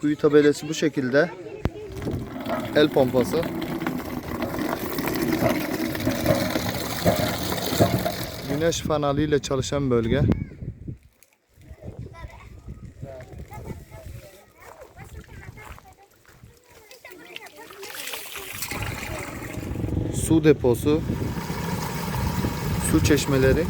Kuyu tabelası bu şekilde. El pompası. Güneş fanalıyla çalışan bölge. Su deposu. Su çeşmeleri.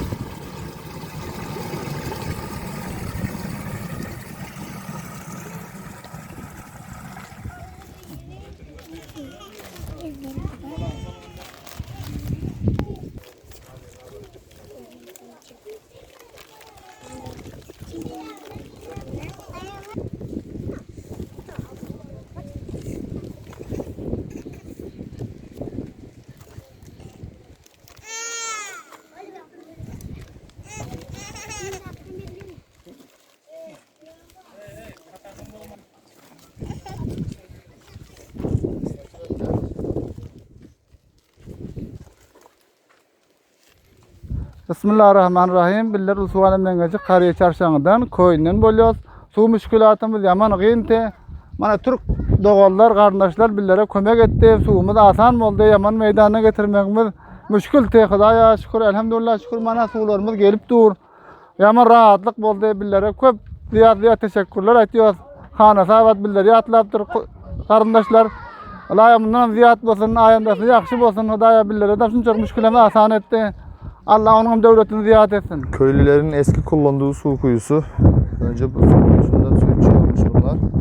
Bismillahirrahmanirrahim. Biller Usu alemden geçi Kariye çarşağından koyundan bolyoz. Su müşkülatımız yaman gıyntı. Mana Türk doğallar, kardeşler billere kömek etti. Suumuz asan oldu. Yaman meydana getirmemiz müşkül te. Hudaya şükür, elhamdülillah şükür. Mana sularımız gelip dur. Yaman rahatlık boldu billere. Köp ziyad ziyad teşekkürler ediyoruz. Hana sahabat billere yatlaptır kardeşler. Allah ayamından ziyad bolsun, ayamdasın, yakşı bolsun. Hudaya billere da şunçak müşkülemi asan etti. Allah onun devletini ziyade etsin. Köylülerin eski kullandığı su kuyusu. Önce bu su kuyusundan su içiyormuş bunlar.